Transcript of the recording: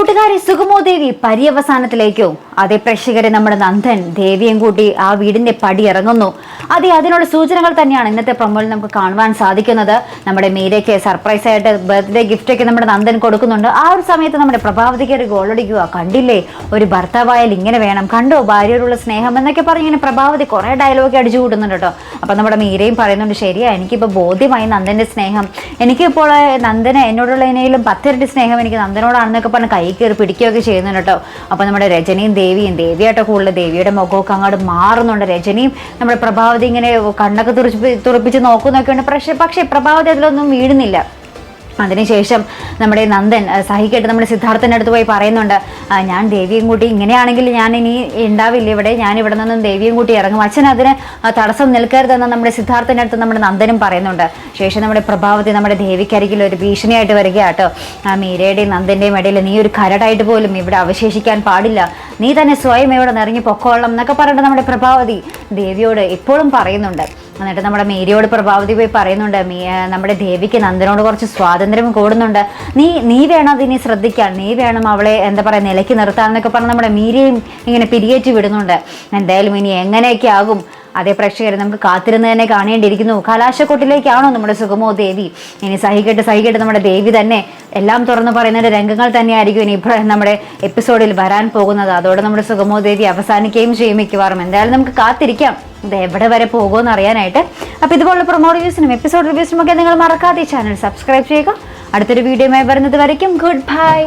കൂട്ടുകാരി സുഗമോദേവി പര്യവസാനത്തിലേക്കോ. അതേ പ്രേക്ഷകരെ നമ്മുടെ നന്ദൻ ദേവിയും കൂട്ടി ആ വീടിന്റെ പടി ഇറങ്ങുന്നു. അതെ അതിനുള്ള സൂചനകൾ തന്നെയാണ് ഇന്നത്തെ പ്രൊമോയിൽ നമുക്ക് കാണുവാൻ സാധിക്കുന്നത്. നമ്മുടെ മീരയ്ക്ക് സർപ്രൈസ് ആയിട്ട് ബർത്ത്ഡേ ഗിഫ്റ്റ് ഒക്കെ നമ്മുടെ നന്ദൻ കൊടുക്കുന്നുണ്ട്. ആ ഒരു സമയത്ത് നമ്മുടെ പ്രഭാവതിക്ക് ഒരു ഗോളടിക്കുക കണ്ടില്ലേ? ഒരു ഭർത്താവായാൽ ഇങ്ങനെ വേണം. കണ്ടോ? ഭാര്യയോടുള്ള സ്നേഹം എന്നൊക്കെ പറഞ്ഞ് ഇങ്ങനെ പ്രഭാവതി കുറേ ഡയലോഗ് അടിച്ചു കൂട്ടുന്നുണ്ട് കേട്ടോ. അപ്പം നമ്മുടെ മീരയും പറയുന്നുണ്ട് ശരിയാ എനിക്കിപ്പോൾ ബോധ്യമായി നന്ദന്റെ സ്നേഹം. എനിക്കിപ്പോൾ നന്ദന് എന്നോടുള്ളതിനേലും പത്തിരട്ടി സ്നേഹം എനിക്ക് നന്ദനോടാണെന്നൊക്കെ പറഞ്ഞ് കൈ കയറി പിടിക്കുകയൊക്കെ ചെയ്യുന്നുണ്ട് കേട്ടോ. അപ്പോൾ നമ്മുടെ രജനിയും ദേവിയും ദേവിയായിട്ട് കൂടുതൽ ദേവിയുടെ മുഖമൊക്കെ അങ്ങോട്ട് മാറുന്നുണ്ട്. രജനിയും നമ്മുടെ പ്രഭാവതി ഇങ്ങനെ കണ്ണൊക്കെ തുറച്ച് തുറപ്പിച്ച് നോക്കുന്നൊക്കെയുണ്ട്. പക്ഷേ പക്ഷേ പ്രഭാവതി അതിലൊന്നും വീഴുന്നില്ല. അതിനുശേഷം നമ്മുടെ നന്ദൻ സഹിക്കട്ട് നമ്മുടെ സിദ്ധാർത്ഥന്റെ അടുത്ത് പോയി പറയുന്നുണ്ട് ഞാൻ ദേവിയും കൂട്ടി ഇങ്ങനെയാണെങ്കിൽ ഞാൻ ഇനി ഉണ്ടാവില്ല ഇവിടെ. ഞാൻ ഇവിടെ നിന്നും ദേവിയും കൂട്ടി ഇറങ്ങും. അച്ഛൻ അതിന് തടസ്സം നിൽക്കരുതെന്ന് നമ്മുടെ സിദ്ധാർത്ഥന്റെ അടുത്ത് നമ്മുടെ നന്ദനും പറയുന്നുണ്ട്. ശേഷം നമ്മുടെ പ്രഭാവത്തിൽ നമ്മുടെ ദേവിക്കരികിൽ ഒരു ഭീഷണിയായിട്ട് വരികയാട്ടോ. ആ മീരയുടെയും നന്ദന്റെയും ഇടയിൽ നീ ഒരു കരടായിട്ട് പോലും ഇവിടെ അവശേഷിക്കാൻ പാടില്ല. നീ തന്നെ സ്വയം ഇവിടെ നിറങ്ങി പൊക്കോളണം എന്നൊക്കെ പറഞ്ഞിട്ട് നമ്മുടെ പ്രഭാവതി ദേവിയോട് എപ്പോഴും പറയുന്നുണ്ട്. എന്നിട്ട് നമ്മുടെ മേരിയോട് പ്രഭാവതി പോയി പറയുന്നുണ്ട് നമ്മുടെ ദേവിക്ക് നന്ദനോട് കുറച്ച് സ്വാതന്ത്ര്യം കൂടുന്നുണ്ട്. നീ നീ വേണം അതിനെ ശ്രദ്ധിക്കാൻ. നീ വേണം അവളെ എന്താ പറയുക നിലയ്ക്ക് നിർത്താൻ എന്നൊക്കെ പറഞ്ഞ് നമ്മുടെ മീരയും ഇങ്ങനെ പിരിയേറ്റ് വിടുന്നുണ്ട്. എന്തായാലും ഇനി എങ്ങനെയൊക്കെ ആകും? അതേ പ്രേക്ഷകരെ നമുക്ക് കാത്തിരുന്ന് തന്നെ കാണേണ്ടിയിരിക്കുന്നു. കലാശക്കൊട്ടിലേക്കാണോ നമ്മുടെ സുഗമോ ദേവി? ഇനി സഹിക്കട്ട് സഹിക്കട്ട് നമ്മുടെ ദേവി തന്നെ എല്ലാം തുറന്ന് പറയുന്ന രംഗങ്ങൾ തന്നെയായിരിക്കും ഇനി നമ്മുടെ എപ്പിസോഡിൽ വരാൻ പോകുന്നത്. അതോടെ നമ്മുടെ സുഗമോ ദേവി അവസാനിക്കുകയും ചെയ്യും മിക്കവാറും. എന്തായാലും നമുക്ക് കാത്തിരിക്കാം. ഇത് എവിടെ വരെ പോകുമെന്ന് അറിയാനായിട്ട്. അപ്പോൾ ഇതുപോലുള്ള പ്രൊമോ റിവ്യൂസിനും എപ്പിസോഡ് റിവ്യൂസിനും ഒക്കെ നിങ്ങൾ മറക്കാതെ ചാനൽ സബ്സ്ക്രൈബ് ചെയ്യുക. അടുത്തൊരു വീഡിയോയുമായി വരുന്നത് വരയ്ക്കും. Good bye